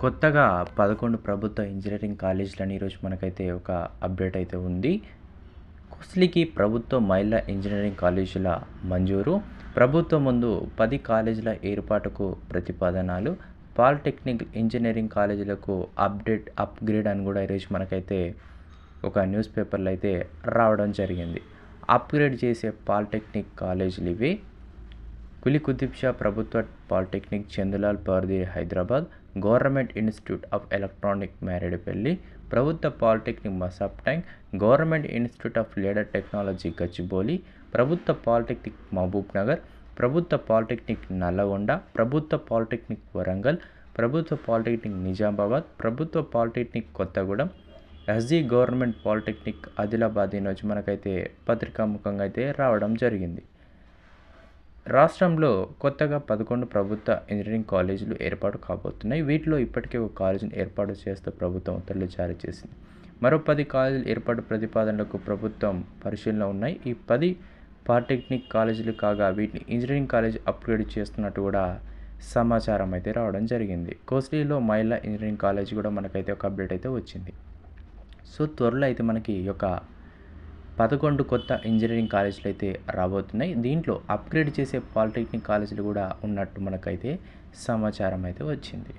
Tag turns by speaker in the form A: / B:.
A: కొత్తగా పదకొండు ప్రభుత్వ ఇంజనీరింగ్ కాలేజీలని ఈరోజు మనకైతే ఒక అప్డేట్ అయితే ఉంది. కుస్లికి ప్రభుత్వ మహిళా ఇంజనీరింగ్ కాలేజీల మంజూరు. ప్రభుత్వం ముందు పది కాలేజీల ఏర్పాటుకు ప్రతిపాదనలు. పాలిటెక్నిక్ ఇంజనీరింగ్ కాలేజీలకు అప్డేట్ అప్గ్రేడ్ అని కూడా ఈరోజు మనకైతే ఒక న్యూస్ పేపర్లో అయితే రావడం జరిగింది. అప్గ్రేడ్ చేసే పాలిటెక్నిక్ కాలేజీలు ఇవి. కులి కుతుబ్ షా ప్రభుత్వ polytechnic Chandulal Pardi Hyderabad government institute of electronic Maredupalli ప్రభుత్వ polytechnic Masab Tank government institute of leader technology Gachibowli ప్రభుత్వ పాలిటెక్నిక్ మహబూబ్ నగర్ ప్రభుత్వ పాలిటెక్నిక్ నల్లగొండ ప్రభుత్వ పాలిటెక్నిక్ వరంగల్ ప్రభుత్వ పాలిటెక్నిక్ నిజామాబాద్ ప్రభుత్వ polytechnic Kothagudem SG government polytechnic Adilabad నుంచి మనకైతే పత్రికాముఖంగా అయితే రావడం జరిగింది. రాష్ట్రంలో కొత్తగా పదకొండు ప్రభుత్వ ఇంజనీరింగ్ కాలేజీలు ఏర్పాటు కాబోతున్నాయి. వీటిలో ఇప్పటికే ఒక కాలేజీని ఏర్పాటు చేస్తూ ప్రభుత్వం ఉత్తర్వులు జారీ చేసింది. మరో పది కాలేజీలు ఏర్పాటు ప్రతిపాదనలకు ప్రభుత్వం పరిశీలన ఉన్నాయి. ఈ పది పాలిటెక్నిక్ కాలేజీలు కాగా వీటిని ఇంజనీరింగ్ కాలేజ్ అప్గ్రేడ్ చేస్తున్నట్టు కూడా సమాచారం అయితే రావడం జరిగింది. కోస్లీలో మహిళా ఇంజనీరింగ్ కాలేజ్ కూడా మనకైతే ఒక అప్డేట్ అయితే వచ్చింది. సో త్వరలో అయితే మనకి ఒక పదకొండు కొత్త ఇంజనీరింగ్ కాలేజీలు అయితే రాబోతున్నాయి. దీంట్లో అప్గ్రేడ్ చేసే పాలిటెక్నిక్ కాలేజీలు కూడా ఉన్నట్టు మనకైతే సమాచారం అయితే వచ్చింది.